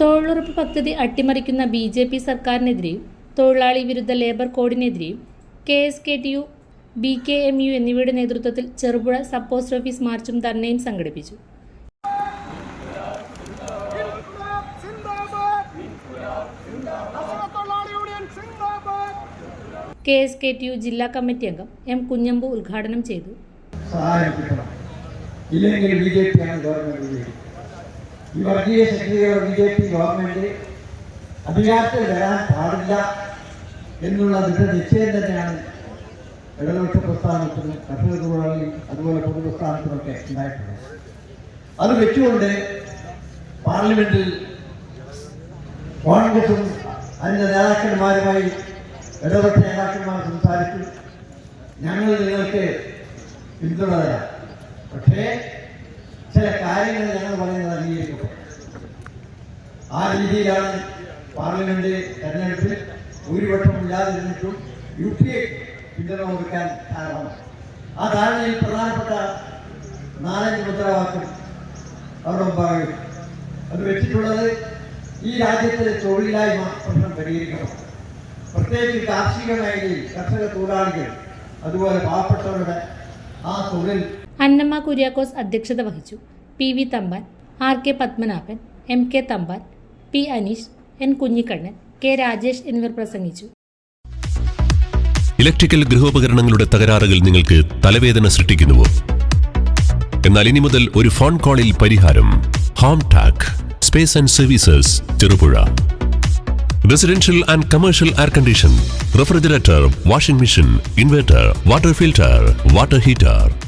തൊഴിലുറപ്പ് പദ്ധതി അട്ടിമറിക്കുന്ന ബി ജെ പി സർക്കാരിനെതിരെയും തൊഴിലാളി വിരുദ്ധ labour കോഡിനെതിരെയും K S K T U B K M U എന്നിവയുടെ നേതൃത്വത്തിൽ ചെറുപുഴ സബ് പോസ്റ്റ് ഓഫീസ് മാർച്ചും ധർണയും സംഘടിപ്പിച്ചു. K S K T U ജില്ലാ കമ്മിറ്റി അംഗം എം കുഞ്ഞമ്പു ഉദ്ഘാടനം ചെയ്തു. ഇല്ലെങ്കിൽ ബി ജെ പിയാണ് ഗവൺമെന്റ് ഈ വർഗീയ ശക്തികളുടെ ബി ജെ പി ഗവൺമെന്റ് അധികാരത്തിൽ വരാൻ പാടില്ല എന്നുള്ള ദൃഢനിശ്ചയം തന്നെയാണ് ഇടതുപക്ഷ പ്രസ്ഥാനത്തിനും കർഷക തൊഴിലാളി അതുപോലെ പൊതുപ്രസ്ഥാനത്തിനൊക്കെ ഉണ്ടായിട്ടുള്ളത്. അത് വെച്ചുകൊണ്ട് പാർലമെന്റിൽ കോൺഗ്രസും അതിന്റെ നേതാക്കന്മാരുമായി ഇടതുപക്ഷ നേതാക്കന്മാർ സംസാരിച്ചു. ഞങ്ങൾ നിങ്ങൾക്ക് പിന്തുണ തരാം. പക്ഷേ ചില കാര്യങ്ങൾ ഞങ്ങൾ പറയുന്നത് അംഗീകരിക്കും ആ രീതിയിലാണ് പാർലമെന്റ് തെരഞ്ഞെടുപ്പിൽ ഭൂരിപക്ഷം ഇല്ലാതിരുന്നിട്ടും യു പി എ പിന്തുണ കൊടുക്കാൻ കാരണം. ആ ധാരണയിൽ പ്രധാനപ്പെട്ട നാലഞ്ച് മുദ്രാവാക്യം അവരുടെ മുമ്പാകെ അത് വെച്ചിട്ടുള്ളത് ഈ രാജ്യത്തിലെ തൊഴിലില്ലായ്മ പ്രശ്നം പരിഹരിക്കണം. പ്രത്യേകിച്ച് കാർഷിക മേഖലയിൽ കർഷക തൊഴിലാളികൾ അതുപോലെ പാവപ്പെട്ടവരുടെ ആ തൊഴിൽ അന്നമ്മ കുര്യാക്കോസ് അധ്യക്ഷത വഹിച്ചു. P V Thampan R K Padmanabhan M K Thampan P Aneesh N Kunhikannan K Rajesh എന്നിവർ പ്രസംഗിച്ചു. ഇലക്ട്രിക്കൽ ഗൃഹോപകരണങ്ങളുടെ തകരാറുകൾ നിങ്ങൾക്ക് തലവേദന സൃഷ്ടിക്കുന്നുവോ? എന്നാൽ ഇനി മുതൽ ഒരു ഫോൺ കോളിൽ പരിഹാരം. Home Tak space and services Cherupuzha. Residential and commercial air condition refrigerator washing machine inverter water filter water heater.